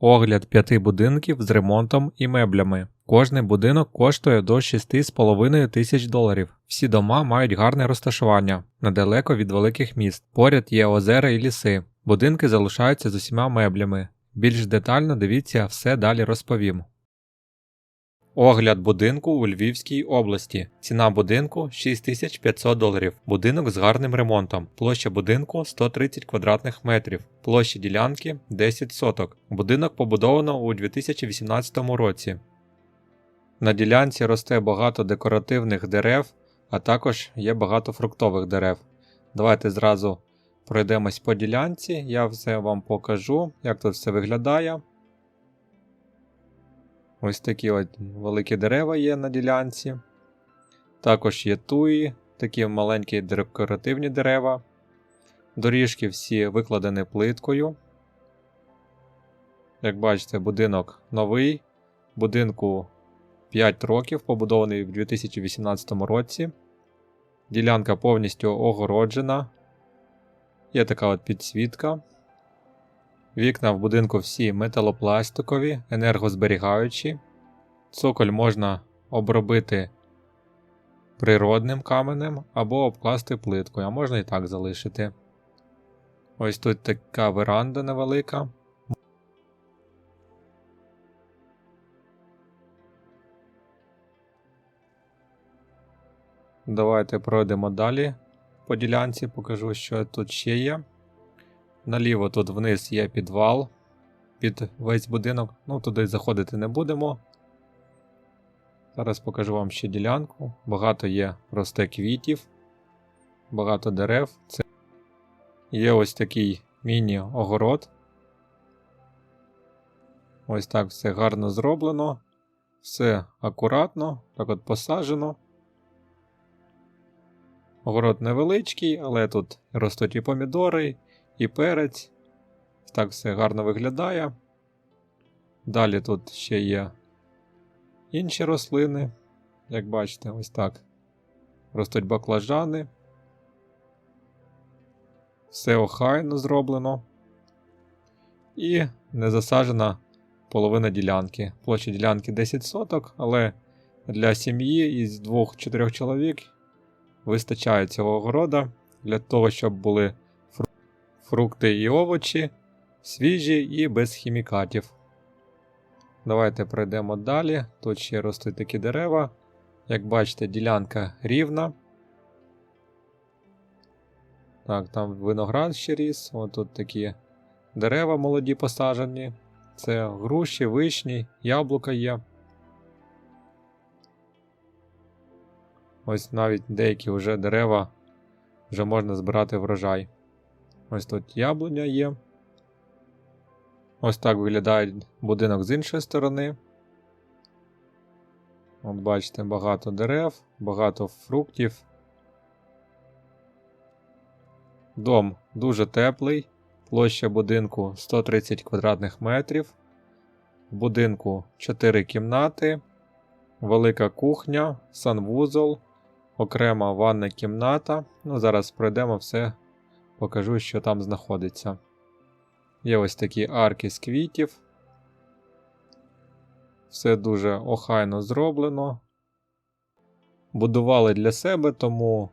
Огляд п'яти будинків з ремонтом і меблями. Кожний будинок коштує до 6,5 тисяч доларів. Всі дома мають гарне розташування, недалеко від великих міст. Поряд є озера і ліси. Будинки залишаються з усіма меблями. Більш детально дивіться, все далі розповім. Огляд будинку у Львівській області. Ціна будинку 6500 доларів. Будинок з гарним ремонтом. Площа будинку 130 квадратних метрів. Площа ділянки 10 соток. Будинок побудовано у 2018 році. На ділянці росте багато декоративних дерев, а також є багато фруктових дерев. Давайте зразу пройдемось по ділянці, я все вам покажу, як тут все виглядає. Ось такі от великі дерева є на ділянці. Також є туї, такі маленькі декоративні дерева. Доріжки всі викладені плиткою. Як бачите, будинок новий. Будинку 5 років, побудований в 2018 році. Ділянка повністю огороджена. Є така от підсвітка. Вікна в будинку всі металопластикові, енергозберігаючі. Цоколь можна обробити природним каменем або обкласти плиткою, а можна і так залишити. Ось тут така веранда невелика. Давайте пройдемо далі по ділянці, покажу, що тут ще є. Наліво тут вниз є підвал під весь будинок. Ну, туди заходити не будемо. Зараз покажу вам ще ділянку. Багато є росте квітів, багато дерев. Це Є ось такий міні-огород. Ось так все гарно зроблено. Все акуратно, так от посаджено. Огород невеличкий, але тут ростуть і помідори, і перець. Так все гарно виглядає. Далі тут ще є інші рослини. Як бачите, ось так. Ростуть баклажани. Все охайно зроблено. І не засаджена половина ділянки. Площа ділянки 10 соток, але для сім'ї із 2-4 чоловік вистачає цього огорода для того, щоб були фрукти і овочі, свіжі і без хімікатів. Давайте пройдемо далі. Тут ще ростуть такі дерева. Як бачите, ділянка рівна. Так, там виноград ще ріс. Ось тут такі дерева молоді посаджені. Це груші, вишні, яблука є. Ось навіть деякі вже дерева вже можна збирати врожай. Ось тут яблуня є. Ось так виглядає будинок з іншої сторони. От бачите, багато дерев, багато фруктів. Дом дуже теплий, площа будинку 130 квадратних метрів. В будинку 4 кімнати, велика кухня, санвузол, окрема ванна кімната. Ну, Зараз пройдемо все, покажу, що там знаходиться. Є ось такі арки з квітів. Все дуже охайно зроблено. Будували для себе, тому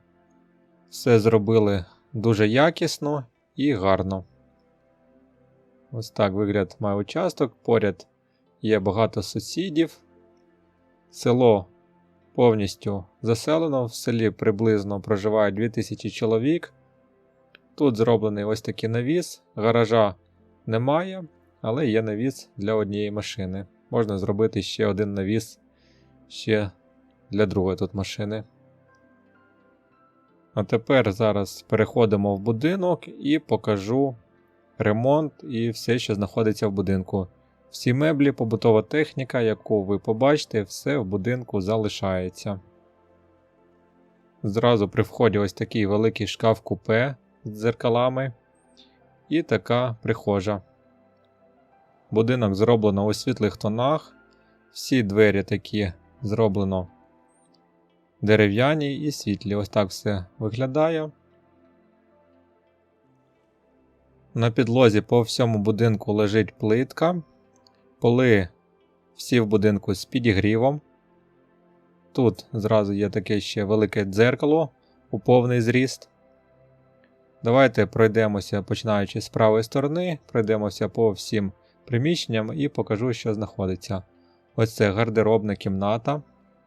все зробили дуже якісно і гарно. Ось так вигляд має участок. Поряд є багато сусідів. Село повністю заселено. В селі приблизно проживає 2000 чоловік. Тут зроблений ось такий навіс, гаража немає, але є навіс для однієї машини. Можна зробити ще один навіс ще для другої тут машини. А тепер зараз переходимо в будинок і покажу ремонт і все, що знаходиться в будинку. Всі меблі, побутова техніка, яку ви побачите, все в будинку залишається. Зразу при вході ось такий великий шкаф купе дзеркалами і така прихожа. Будинок зроблено у світлих тонах. Всі двері такі зроблено дерев'яні і світлі. Ось так все виглядає. На підлозі по всьому будинку лежить плитка. Поли всі в будинку з підігрівом. Тут зразу є таке ще велике дзеркало у повний зріст. Давайте пройдемося, починаючи з правої сторони, пройдемося по всім приміщенням і покажу, що знаходиться. Ось це гардеробна кімната,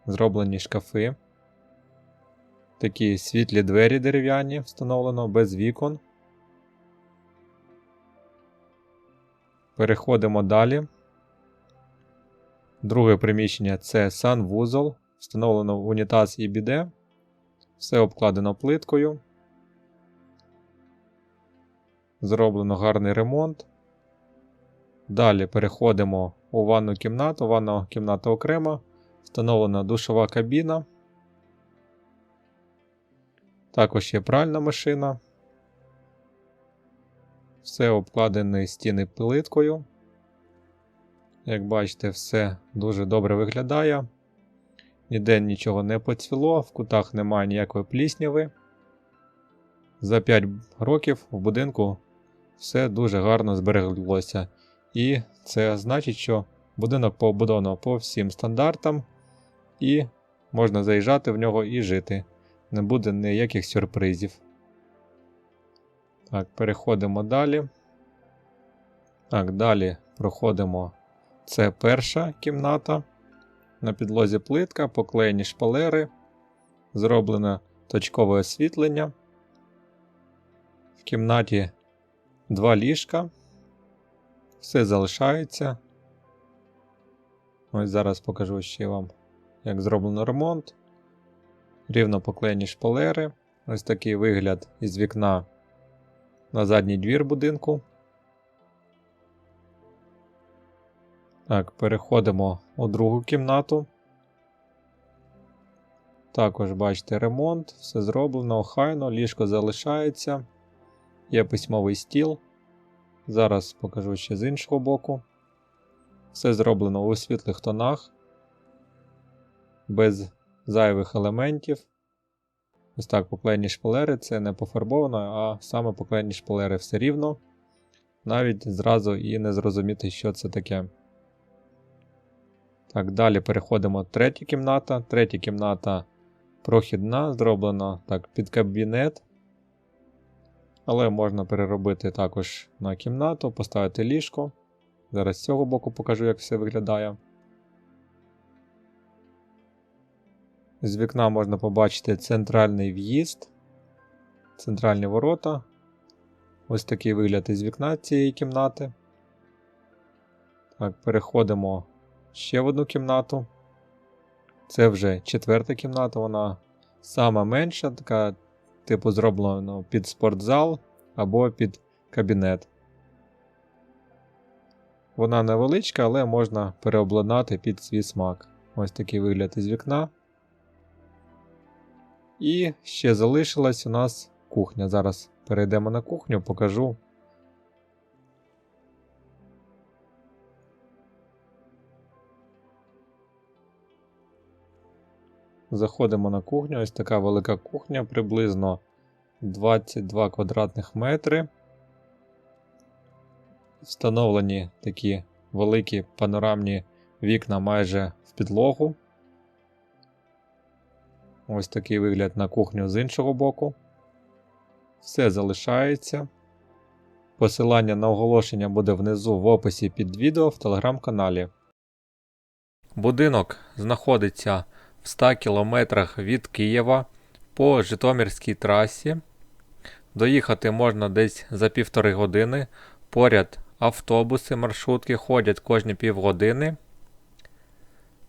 зроблені шкафи. Такі світлі двері дерев'яні встановлено без вікон. Переходимо далі. Друге приміщення це санвузол. Встановлено унітаз і біде. Все обкладено плиткою. Зроблено гарний ремонт. Далі переходимо у ванну кімнату. Ванна кімната окрема. Встановлена душова кабіна. Також є пральна машина. Все обкладені стіни плиткою. Як бачите, все дуже добре виглядає. Ніде нічого не поцвіло, в кутах немає ніякої плісняви. За 5 років в будинку все дуже гарно збереглося. І це значить, що будинок побудовано по всім стандартам, і можна заїжджати в нього і жити. Не буде ніяких сюрпризів. Так, переходимо далі. Так, далі проходимо. Це перша кімната. На підлозі плитка, поклеєні шпалери, зроблене точкове освітлення. В кімнаті два ліжка. Все залишається. Ось зараз покажу ще вам, як зроблено ремонт. Рівно поклеєні шпалери. Ось такий вигляд із вікна на задній двір будинку. Так, переходимо у другу кімнату. Також бачите ремонт, все зроблено охайно, ліжко залишається. Є письмовий стіл. Зараз покажу ще з іншого боку. Все зроблено у світлих тонах, без зайвих елементів. Ось так поклеєні шпалери це не пофарбовано, а саме поклеєні шпалери все рівно. Навіть зразу і не зрозуміти, що це таке. Так, далі переходимо третя кімната. Третя кімната прохідна, зроблена так, під кабінет. Але можна переробити також на кімнату, поставити ліжко. Зараз з цього боку покажу, як все виглядає. З вікна можна побачити центральний в'їзд, центральні ворота. Ось такий вигляд із вікна цієї кімнати. Так, переходимо ще в одну кімнату. Це вже четверта кімната, вона сама менша, така, типу, зроблено під спортзал або під кабінет. Вона невеличка, але можна переобладнати під свій смак. Ось такий вигляд із вікна. І ще залишилась у нас кухня. Зараз перейдемо на кухню, покажу. Заходимо на кухню. Ось така велика кухня, приблизно 22 квадратних метри. Встановлені такі великі панорамні вікна майже в підлогу. Ось такий вигляд на кухню з іншого боку. Все залишається. Посилання на оголошення буде внизу в описі під відео в телеграм-каналі. Будинок знаходиться в 100 кілометрах від Києва по Житомирській трасі. Доїхати можна десь за півтори години. Поряд автобуси, маршрутки ходять кожні півгодини.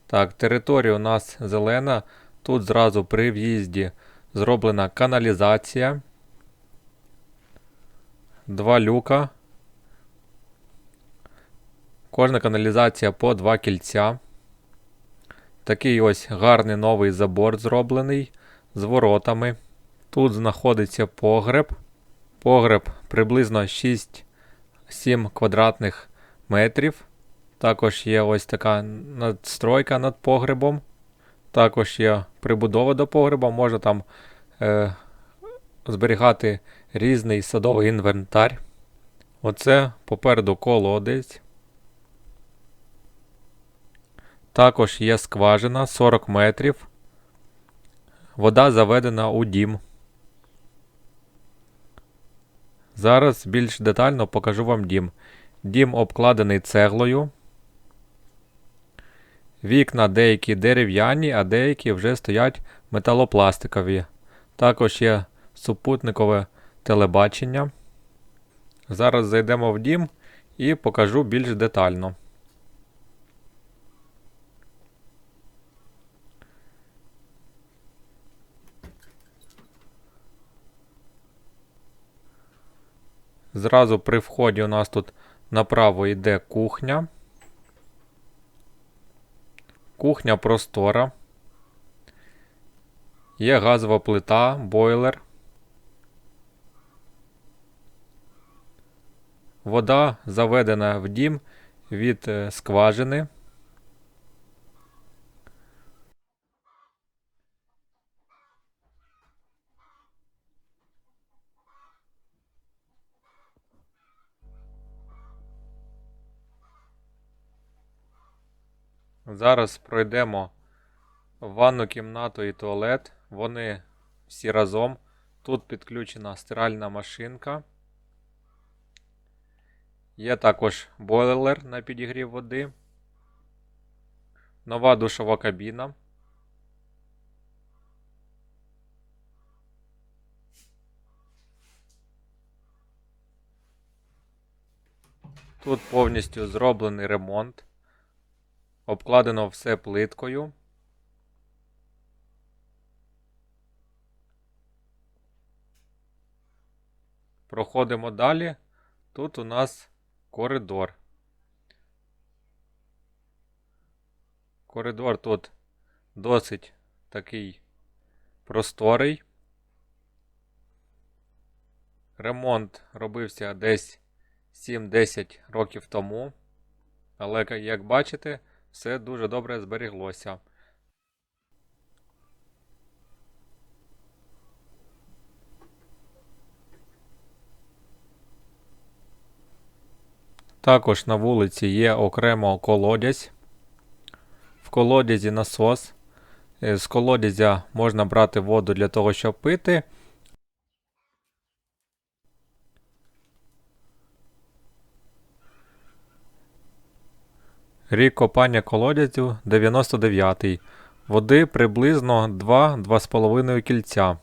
Так, територія у нас зелена. Тут зразу при в'їзді зроблена каналізація. Два люка. Кожна каналізація по два кільця. Такий ось гарний новий забор зроблений з воротами. Тут знаходиться погреб. Погреб приблизно 6-7 квадратних метрів. Також є ось така надстройка над погребом. Також є прибудова до погреба, можна там е, зберігати різний садовий інвентар. Оце попереду колодець. Також є скважина 40 метрів. Вода заведена у дім. Зараз більш детально покажу вам дім. Дім обкладений цеглою. Вікна деякі дерев'яні, а деякі вже стоять металопластикові. Також є супутникове телебачення. Зараз зайдемо в дім і покажу більш детально. Зразу при вході у нас тут направо йде кухня. Кухня простора. Є газова плита, бойлер. Вода заведена в дім від е, скважини. Зараз пройдемо ванну кімнату і туалет. Вони всі разом. Тут підключена стиральна машинка. Є також бойлер на підігрів води. Нова душова кабіна. Тут повністю зроблений ремонт. Обкладено все плиткою. Проходимо далі. Тут у нас коридор. Коридор тут досить такий просторий. Ремонт робився десь 7-10 років тому. Але, як бачите, все дуже добре зберіглося. Також на вулиці є окремо колодязь. В колодязі насос. Е, З колодязя можна брати воду для того, щоб пити. Рік копання колодязю 99. Води приблизно 2-2,5 кільця.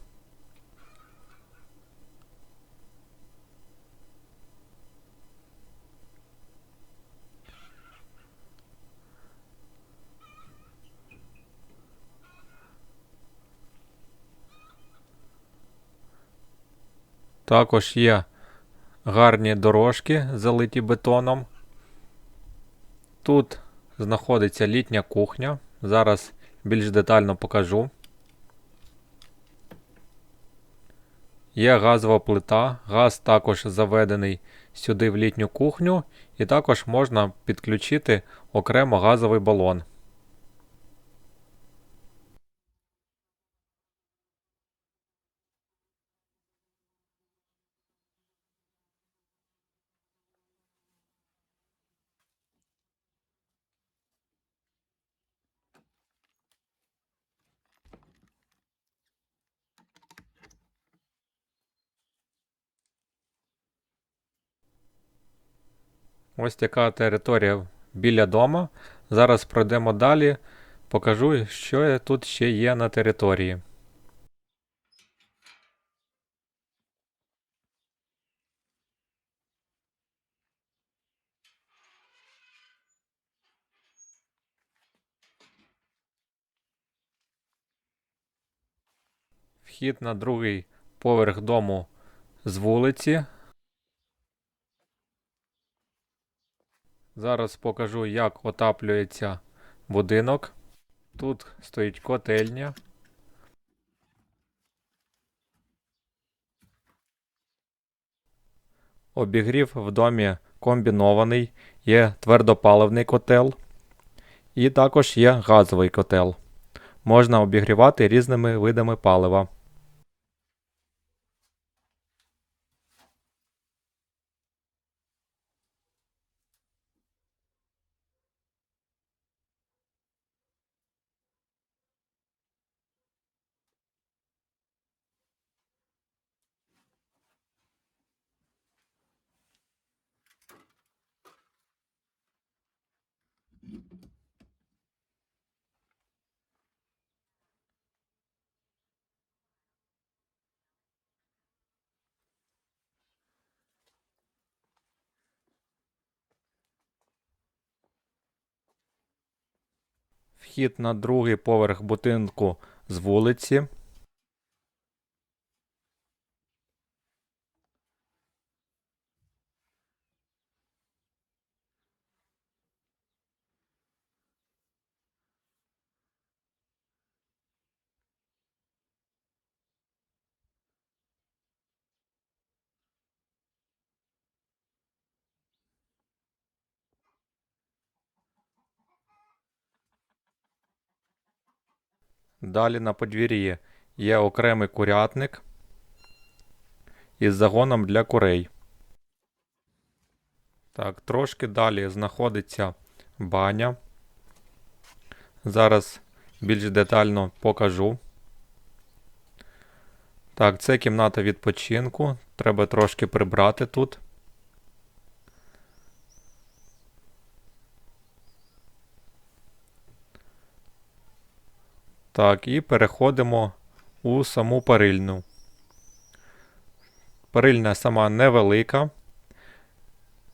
Також є гарні дорожки, залиті бетоном. Тут знаходиться літня кухня. Зараз більш детально покажу. Є газова плита, газ також заведений сюди в літню кухню, і також можна підключити окремо газовий балон. Ось така територія біля дома. Зараз пройдемо далі, покажу, що тут ще є на території. Вхід на другий поверх дому з вулиці. Зараз покажу, як отаплюється будинок. Тут стоїть котельня. Обігрів в домі комбінований, є твердопаливний котел. І також є газовий котел. Можна обігрівати різними видами палива. Вхід на другий поверх будинку з вулиці. Далі на подвір'ї є окремий курятник із загоном для курей. Так, трошки далі знаходиться баня. Зараз більш детально покажу. Так, це кімната відпочинку. Треба трошки прибрати тут. Так, і переходимо у саму парильну. Парильня сама невелика.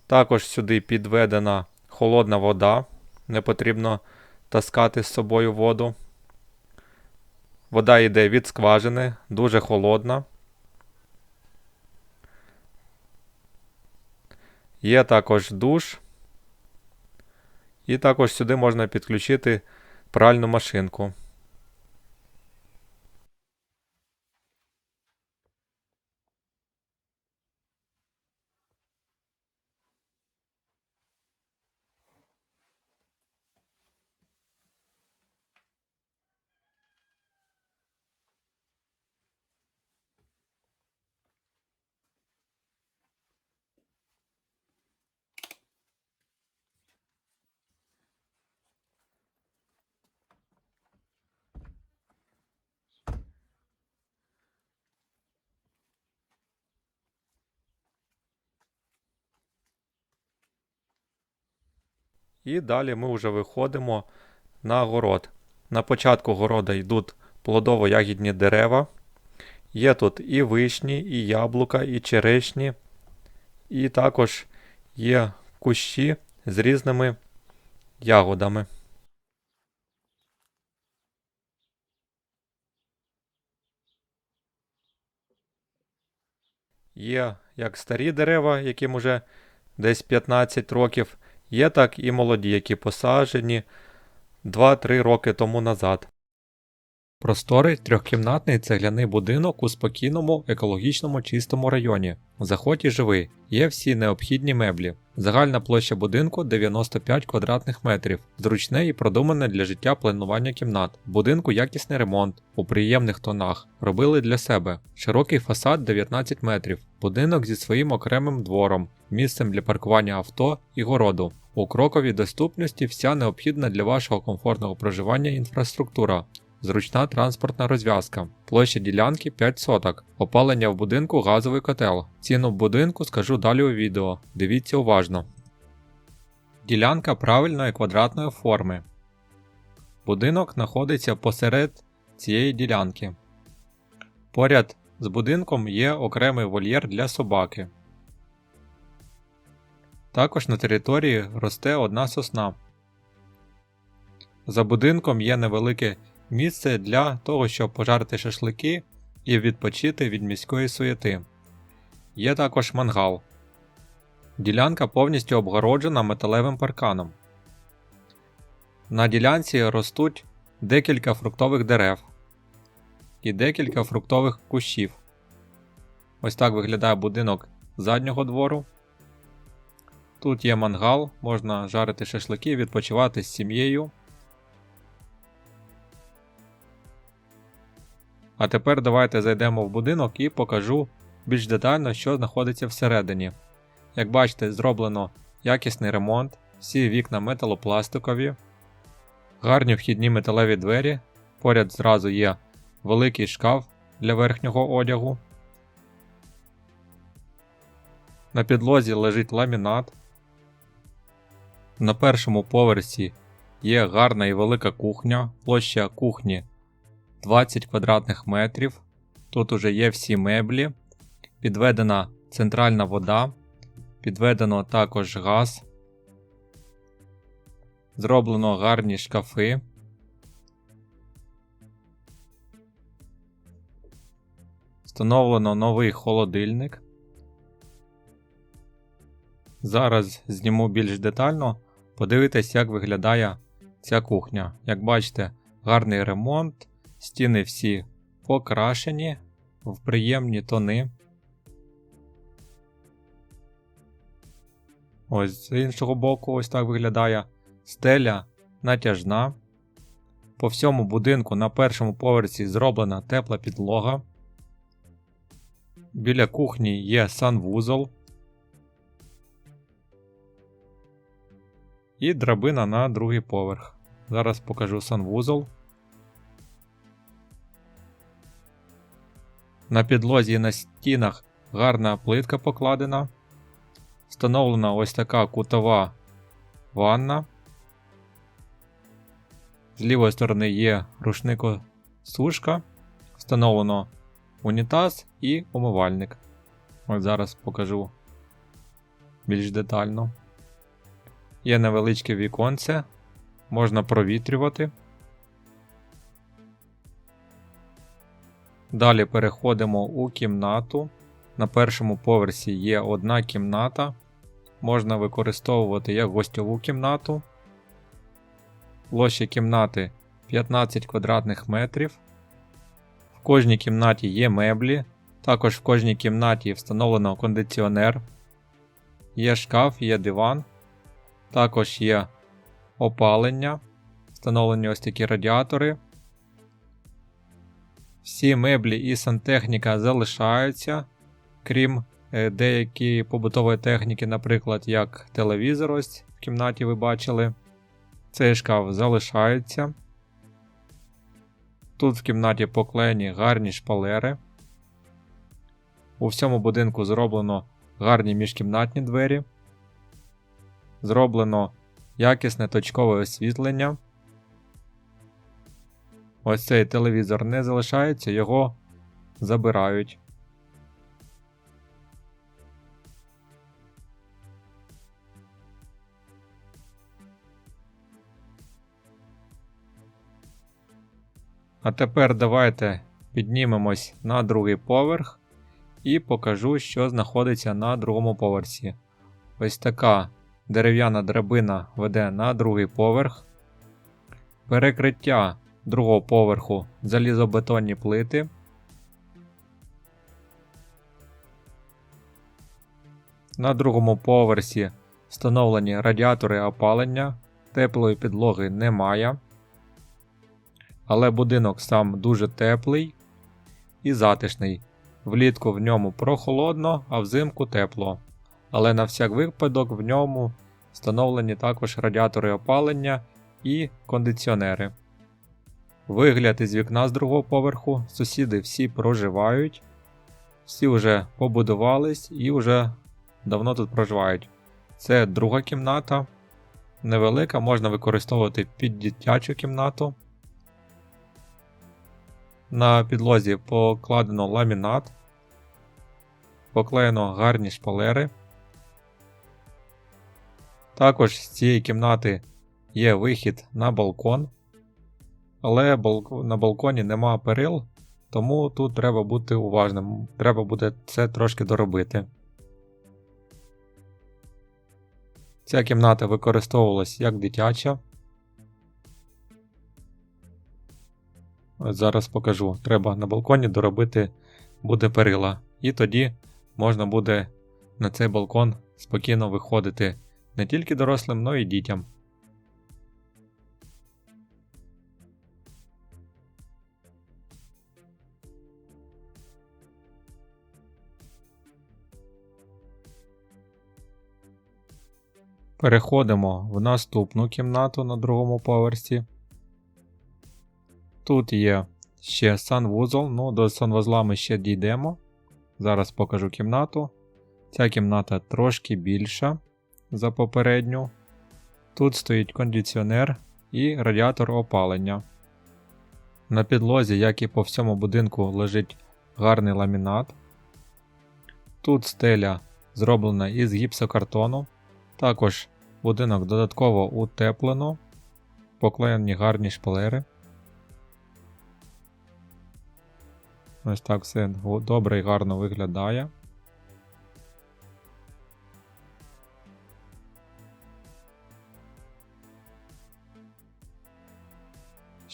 Також сюди підведена холодна вода. Не потрібно таскати з собою воду. Вода йде від скважини, дуже холодна. Є також душ. І також сюди можна підключити пральну машинку. І далі ми вже виходимо на город. На початку города йдуть плодово-ягідні дерева. Є тут і вишні, і яблука, і черешні, і також є кущі з різними ягодами. Є як старі дерева, яким уже десь 15 років, Є так і молоді, які посаджені 2-3 роки тому назад. Просторий трьохкімнатний цегляний будинок у спокійному, екологічному чистому районі. Заходь і живи, є всі необхідні меблі. Загальна площа будинку 95 квадратних метрів, зручне і продумане для життя планування кімнат. В будинку якісний ремонт, у приємних тонах. Робили для себе. Широкий фасад 19 метрів, будинок зі своїм окремим двором, місцем для паркування авто і городу. У кроковій доступності вся необхідна для вашого комфортного проживання інфраструктура. Зручна транспортна розв'язка, площа ділянки 5 соток, опалення в будинку газовий котел. Ціну будинку скажу далі у відео. Дивіться уважно. Ділянка правильної квадратної форми. Будинок знаходиться посеред цієї ділянки. Поряд з будинком є окремий вольєр для собаки. Також на території росте одна сосна. За будинком є невелике місце для того, щоб пожарити шашлики і відпочити від міської суєти. Є також мангал. Ділянка повністю обгороджена металевим парканом. На ділянці ростуть декілька фруктових дерев і декілька фруктових кущів. Ось так виглядає будинок заднього двору. Тут є мангал, можна жарити шашлики, відпочивати з сім'єю. А тепер давайте зайдемо в будинок і покажу більш детально, що знаходиться всередині. Як бачите, зроблено якісний ремонт, всі вікна металопластикові, гарні вхідні металеві двері. Поряд зразу є великий шкаф для верхнього одягу. На підлозі лежить ламінат. На першому поверсі Є гарна і велика кухня, площа кухні 20 квадратних метрів. Тут уже є всі меблі, підведена центральна вода, підведено також газ, зроблено гарні шкафи. Встановлено новий холодильник. Зараз зніму більш детально, подивитись, як виглядає ця кухня. Як бачите, гарний ремонт, стіни всі покрашені в приємні тони. Ось з іншого боку, ось так виглядає стеля натяжна. По всьому будинку на першому поверсі зроблена тепла підлога. Біля кухні є санвузол. І драбина на другий поверх. Зараз покажу санвузол. На підлозі і на стінах гарна плитка покладена. Встановлена ось така кутова ванна. З лівої сторони є рушникосушка. Встановлено унітаз і умивальник. Ось зараз покажу більш детально. Є невеличке віконце, можна провітрювати. Далі переходимо у кімнату. На першому поверсі є одна кімната. Можна використовувати як гостьову кімнату. Площа кімнати 15 квадратних метрів. В кожній кімнаті є меблі. Також в кожній кімнаті встановлено кондиціонер. Є шкаф, є диван. Також є опалення. Встановлені ось такі радіатори. Всі меблі і сантехніка залишаються, крім е, деякої побутової техніки, наприклад, як телевізор, ось в кімнаті ви бачили. Цей шкаф залишається. Тут в кімнаті поклеєні гарні шпалери. У всьому будинку зроблено гарні міжкімнатні двері. Зроблено якісне точкове освітлення. Ось цей телевізор не залишається, його забирають. А тепер давайте піднімемось на другий поверх і покажу, що знаходиться на другому поверсі. Ось така дерев'яна драбина веде на другий поверх. Перекриття другого поверху залізобетонні плити. На другому поверсі встановлені радіатори опалення, теплої підлоги немає. Але будинок сам дуже теплий і затишний. Влітку в ньому прохолодно, а взимку тепло. Але на всяк випадок в ньому встановлені також радіатори опалення і кондиціонери. Вигляд із вікна з другого поверху, сусіди всі проживають, всі вже побудувались і вже давно тут проживають. Це друга кімната, невелика, можна використовувати під дитячу кімнату. На підлозі покладено ламінат, поклеєно гарні шпалери. Також з цієї кімнати є вихід на балкон. Але на балконі нема перил, тому тут треба бути уважним. Треба буде це трошки доробити. Ця кімната використовувалась як дитяча. Ось Зараз покажу. Треба на балконі доробити буде перила. І тоді можна буде на цей балкон спокійно виходити не тільки дорослим, але й дітям. Переходимо в наступну кімнату на другому поверсі. Тут є ще санвузол, ну до санвузла ми ще дійдемо. Зараз покажу кімнату. Ця кімната трошки більша за попередню. Тут стоїть кондиціонер, і радіатор опалення. На підлозі, як і по всьому будинку, лежить гарний ламінат. Тут стеля зроблена із гіпсокартону. Також будинок додатково утеплено, поклеєні гарні шпалери. Ось так все добре і гарно виглядає.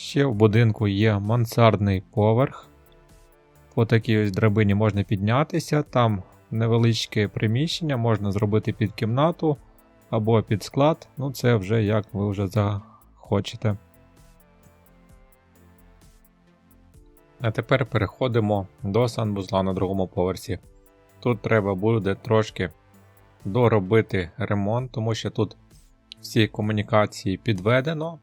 Ще в будинку є мансардний поверх. По такій ось драбині можна піднятися. Там невеличке приміщення, можна зробити під кімнату або під склад. Ну, це вже як ви вже захочете. А тепер переходимо до санвузла на другому поверсі. Тут треба буде трошки доробити ремонт, тому що тут всі комунікації підведено,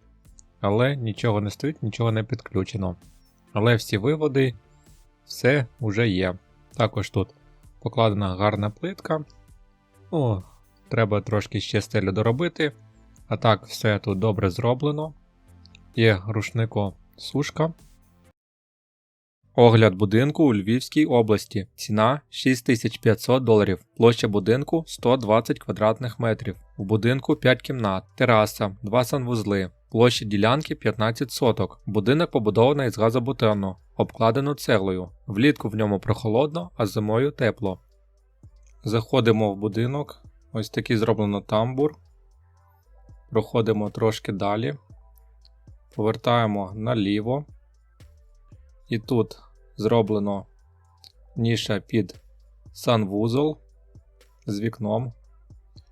але нічого не стоїть, нічого не підключено. Але всі виводи, все вже є. Також тут покладена гарна плитка. Ну, треба трошки ще стелю доробити. А так, все тут добре зроблено. Є рушнико сушка. Огляд будинку у Львівській області. Ціна 6500 доларів. Площа будинку 120 квадратних метрів. У будинку 5 кімнат, тераса, 2 санвузли. Площа ділянки 15 соток. Будинок побудований з газобетону, обкладено цеглою. Влітку в ньому прохолодно, а зимою тепло. Заходимо в будинок. Ось такий зроблено тамбур. Проходимо трошки далі. Повертаємо наліво. І тут зроблено ніша під санвузол з вікном.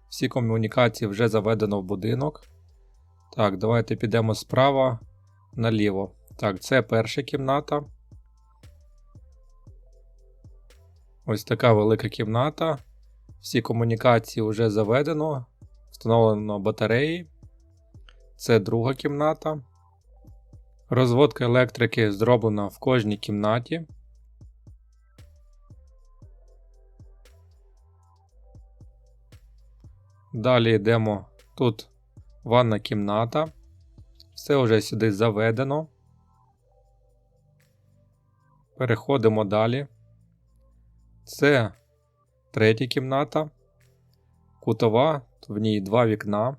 Всі комунікації вже заведено в будинок. Так, давайте підемо справа наліво. Так, це перша кімната. Ось така велика кімната. Всі комунікації вже заведено. Встановлено батареї. Це друга кімната. Розводка електрики зроблена в кожній кімнаті. Далі йдемо тут ванна кімната. Все вже сюди заведено. Переходимо далі. Це третя кімната. Кутова, в ній два вікна.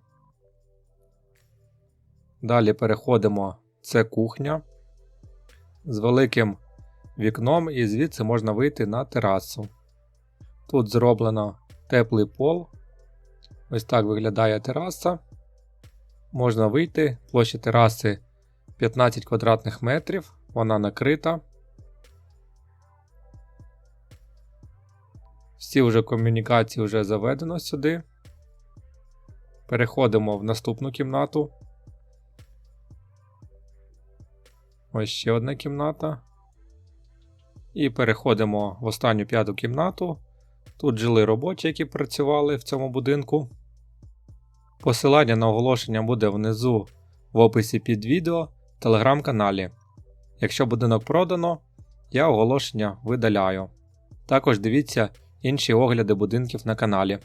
Далі переходимо. Це кухня з великим вікном, і звідси можна вийти на терасу. Тут зроблено теплий пол. Ось так виглядає тераса. Можна вийти. Площа тераси 15 квадратних метрів. Вона накрита. Всі вже комунікації вже заведено сюди. Переходимо в наступну кімнату. Ось ще одна кімната. І переходимо в останню п'яту кімнату. Тут жили робочі, які працювали в цьому будинку. Посилання на оголошення буде внизу в описі під відео телеграм-каналі. Якщо будинок продано, я оголошення видаляю. Також дивіться інші огляди будинків на каналі.